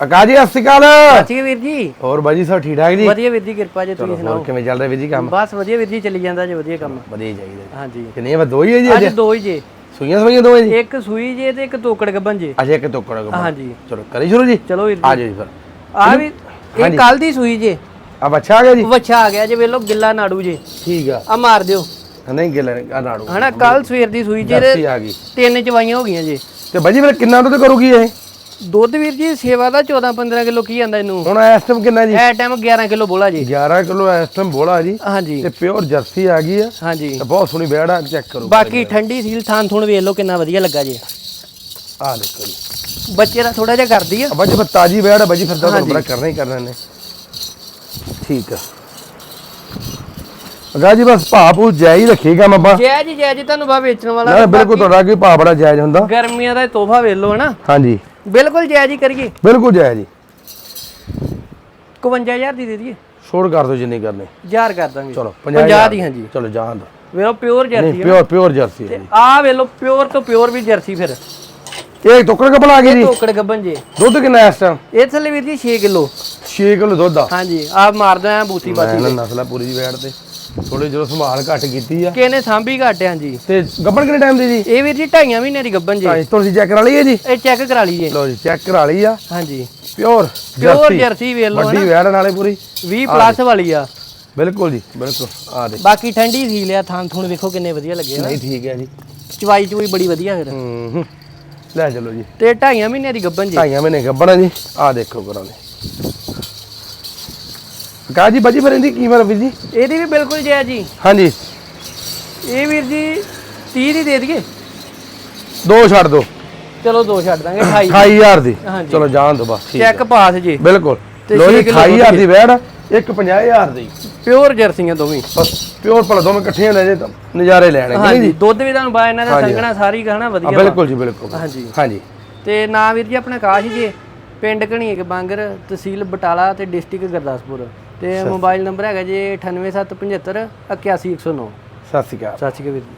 ਅਕਾਲ ਜੀ ਸਤਿ ਸ਼੍ਰੀ ਅਕਾਲ। ਵੀਰ ਜੀ। ਹੋਰ ਬਾਜੀ ਸਭ ਠੀਕ ਠਾਕ ਜੀ? ਵਧੀਆ ਵੀਰ ਜੀ ਕਿਰਪਾ ਜੀ ਤੁਸੀਂ ਸੁਣਾਓ? ਕਿਵੇਂ ਚੱਲ ਰਿਹਾ ਵੀਰ ਜੀ ਕੰਮ? ਬਸ ਵਧੀਆ ਵੀਰ ਜੀ ਚੱਲੀ ਜਾਂਦਾ ਜੀ ਵਧੀਆ ਕੰਮ। ਵਧੀਆ ਚਾਹੀਦਾ। ਹਾਂਜੀ। ਕਿੰਨੇ ਵਾ ਦੋ ਹੀ ਹੈ ਜੀ ਅੱਜ ਦੋ ਹੀ ਜੇ। ਸੂਈਆਂ ਸੂਈਆਂ ਦੋ ਹੈ ਜੀ? ਇੱਕ ਸੂਈ ਜੇ ਤੇ ਇੱਕ ਤੋਕੜ ਗੱਬਨ ਜੇ। ਅੱਛਾ ਇੱਕ ਤੋਕੜ ਕੋ ਹਾਂਜੀ। ਚਲੋ ਕਰੀ ਸ਼ੁਰੂ ਜੀ? ਚਲੋ ਵੀਰ ਆ ਜੀ ਜਾਓ ਜੀ ਫਿਰ। ਆ ਵੀ ਇਹ ਕੱਲ ਦੀ ਸੂਈ ਜੇ। ਆ ਬੱਚਾ ਆ ਗਿਆ ਜੀ? ਵੱਛਾ ਆ ਗਿਆ ਜੇ ਵੇਖ ਲਓ ਗਿੱਲਾ ਨਾੜੂ ਜੇ। ਠੀਕ ਆ। ਆ ਮਾਰ ਦਿਓ। ਨਹੀਂ ਗਿਲ ਆ ਨਾੜੂ। ਹਨਾ ਕੱਲ ਸਵੇਰ ਦੀ ਸੂਈ ਜੇ ਤਿੰਨ ਚਵਾਈਆਂ ਹੋ ਗਈਆਂ ਜੇ। ਤੇ ਬਾਜੀ ਫਿਰ ਕਿੰਨਾ ਦੁੱਧ ਕਰੂਗੀ ਇਹ? ਦੁੱਧ ਵੀਰ ਜੀ ਸੇਵਾ ਦਾ 14 15 ਕਿਲੋ ਕੀ ਆਂਦਾ ਇਹਨੂੰ? ਹੁਣ ਇਸ ਟਾਈਮ ਕਿੰਨਾ ਜੀ? ਇਹ ਟਾਈਮ 11 ਕਿਲੋ ਬੋਲਾ ਜੀ। 11 ਕਿਲੋ ਇਸ ਟਾਈਮ ਬੋਲਾ ਜੀ। ਹਾਂਜੀ। ਤੇ ਪਿਓਰ ਜਰਸੀ ਆ ਗਈ ਆ। ਹਾਂਜੀ। ਤੇ ਬਹੁਤ ਸੋਹਣੀ ਬੈੜਾ ਚੈੱਕ ਕਰੋ ਬਾਕੀ ਠੰਡੀ ਸੀਲ ਥਾਨ ਥੁਣ ਵੇਖ ਲਓ ਕਿੰਨਾ ਵਧੀਆ ਲੱਗਾ ਜੀ। ਆ ਦੇਖੋ ਜੀ। ਬੱਚੇ ਦਾ ਥੋੜਾ ਜਿਹਾ ਕਰਦੀ ਆ। ਆ ਬਾਜੀ ਫਿਰ ਤਾਜੀ ਬੈੜ ਆ ਬਾਜੀ ਫਿਰ ਤਾਂ ਤੁਹਾਨੂੰ ਬੜਾ ਕਰਨਾ ਹੀ ਕਰਨਾ ਨੇ ਠੀਕ ਆ। ਅਗਾ ਜੀ ਬਸ ਭਾਅ ਭੂ ਜਾਈ ਰੱਖੀਗਾ ਆਪਾਂ। ਜੈ ਜੀ ਜੈ ਜੀ ਤੁਹਾਨੂੰ ਬਾ ਵੇਚਣ ਵਾਲਾ ਬਿਲਕੁਲ ਤੁਹਾਡਾ ਕੀ ਭਾਅ ਬੜਾ ਜਾਇਜ਼ ਹੁੰਦਾ। ਗਰਮੀਆਂ ਦਾ ਤੋਹਫਾ ਵੇਖ ਲਓ ਹਨਾ। ਹਾਂਜੀ। ਬਿਲਕੁਲ ਜੈ ਜੀ ਕਰੀਏ। ਬਿਲਕੁਲ ਜਾਇਜ਼ ਜੀ। 51000 ਦੀ ਦੇ ਦਈਏ। ਛੋੜ ਕਰ ਦਿਓ ਜਿੰਨੀ ਕਰਨੀ। ਹਜ਼ਾਰ ਕਰ ਦਾਂਗੇ। ਚਲੋ 50 ਦੀ ਹਾਂਜੀ ਚਲੋ ਜਾਣ ਦੋ ਵੇਖੋ ਪਿਓਰ ਜਰਸੀ ਨਹੀਂ ਆ। ਪਿਓਰ ਪਿਓਰ ਜਰਸੀ ਹੈ ਆ ਵੇਖ ਲਓ ਪਿਓਰ ਤੋਂ ਪਿਓਰ ਵੀ ਜਰਸੀ ਫਿਰ। ਇਹ ਟੁਕੜ ਕਪੜਾ ਆ ਗਈ ਜੀ। ਟੋਕੜ ਗੱਬਨ ਜੇ। ਦੁੱਧ ਕਿੰਨਾ ਇਸ ਟਾਈਮ ਇਹ ਥੱਲੇ ਵੀਰ ਜੀ 6 ਕਿਲੋ। 6 ਕਿਲੋ ਦੁੱਧ ਆ। ਹਾਂਜੀ ਆ ਮਾਰਦਾ ਆ ਬੂਤੀ ਬਾਤੀ ਨਸਲਾ ਪੂਰੀ ਦੀ ਬੈੜ ਤੇ। ਥੋੜੀ ਜਦੋਂ ਸੰਭਾਲ ਘੱਟ ਕੀਤੀ ਆ। ਕਿਹਨੇ ਸਾਂਭੀ ਘੱਟ ਆ ਜੀ? ਤੇ ਗੱਬਣ ਕਿੰਨੇ ਟਾਈਮ ਦੀ ਜੀ? ਇਹ ਵੀਰ ਜੀ ਢਾਈਆਂ ਮਹੀਨੇ ਦੀ ਗੱਬਨ ਜੇ। ਹਾਂ ਤੁਸੀਂ ਚੈੱਕ ਕਰਾ ਲਈ ਹੈ ਜੀ? ਇਹ ਚੈੱਕ ਕਰਾ ਲਈਏ। ਲਓ ਜੀ ਚੈੱਕ ਕਰਾ ਲਈ ਆ। ਹਾਂਜੀ। ਪਿਓਰ ਪਿਓਰ ਜਰਸੀ ਵੇਖ ਲਓ ਵੱਡੀ ਵੈੜ ਨਾਲੇ ਪੂਰੀ। 20 ਪਲੱਸ ਵਾਲੀ ਆ। ਬਿਲਕੁਲ ਜੀ ਬਿਲਕੁਲ। ਆ ਦੇ ਬਾਕੀ ਠੰਡੀ ਸੀ ਲਿਆ ਥਾਂ ਥੁਣ ਵੇਖੋ ਕਿੰਨੇ ਵਧੀਆ ਲੱਗੇ ਨਾ ਨਹੀਂ ਠੀਕ ਹੈ ਜੀ। ਚਵਾਈ ਚੁਈ ਬੜੀ ਵਧੀਆ ਫਿਰ। ਹੂੰ। ਲੈ ਚਲੋ ਜੀ। ਤੇ ਢਾਈਆਂ ਮਹੀਨਿਆਂ ਦੀ ਗੱਬਨ ਜੀ। ਢਾਈਆਂ ਮਹੀਨੇ ਗੱਬਣਾ ਜੀ। ਆ ਦੇਖੋ ਕਰਾਂਗੇ ਕਾ ਜੀ ਬਾਜੀ ਫਿਰ ਇਹਦੀ ਕੀਮਤ ਵੀਰ ਜੀ? ਇਹਦੀ ਵੀ ਬਿਲਕੁਲ ਜੈ ਜੀ। ਹਾਂਜੀ। ਇਹ ਵੀਰ ਜੀ 30 ਦੀ ਦੇ ਦਈਏ? ਦੋ ਛੱਡ ਦੋ। ਚਲੋ ਦੋ ਛੱਡ ਦਾਂਗੇ 28 28000 ਦੀ। ਹਾਂਜੀ। ਚਲੋ ਜਾਣ ਦੋ ਬਸ ਠੀਕ ਚੈੱਕ ਪਾਸ ਜੀ। ਬਿਲਕੁਲ। ਤੇ ਲੋ ਜੀ ਛੇ ਕਿੱਲੋ 28000 ਦੀ ਵੈੜ ਇੱਕ 50000 ਦੀ। ਪਿਓਰ ਜਰਸੀਆਂ ਦੋਵੇਂ। ਬਸ ਪਿਓਰ ਭਲਾ ਦੋਵੇਂ ਇਕੱਠੀਆਂ ਲੈ ਜੇ ਤਾਂ ਨਜ਼ਾਰੇ ਲੈਣੇ ਕਿ ਨਹੀਂ ਹਾਂਜੀ ਜੀ? ਦੁੱਧ ਵੀ ਤੁਹਾਨੂੰ ਬਾ ਇਹਨਾਂ ਦਾ ਹਾਂਜੀ। ਸੰਗਣਾ ਸਾਰੀ ਕਹਣਾ ਹਾਂ, ਵਧੀਆ ਵਾ। ਬਿਲਕੁਲ ਜੀ ਬਿਲਕੁਲ। ਹਾਂਜੀ। ਹਾਂਜੀ। ਤੇ ਨਾਂ ਵੀਰ ਜੀ ਆਪਣਾ ਕਾਸ਼ ਜੀ ਪਿੰਡ ਘਣੀਕ ਬਾਂਗਰ ਤਹਿਸੀਲ ਬਟਾਲਾ ਤੇ ਡਿਸਟ੍ਰਿਕਟ ਗੁਰਦਾਸਪੁਰ। ਤੇ ਮੋਬਾਈਲ ਨੰਬਰ ਹੈਗਾ ਜੀ 98775 81109 ਸਤਿ ਸ਼੍ਰੀ ਅਕਾਲ। ਸਤਿ ਸ਼੍ਰੀ ਅਕਾਲ ਵੀਰ ਜੀ।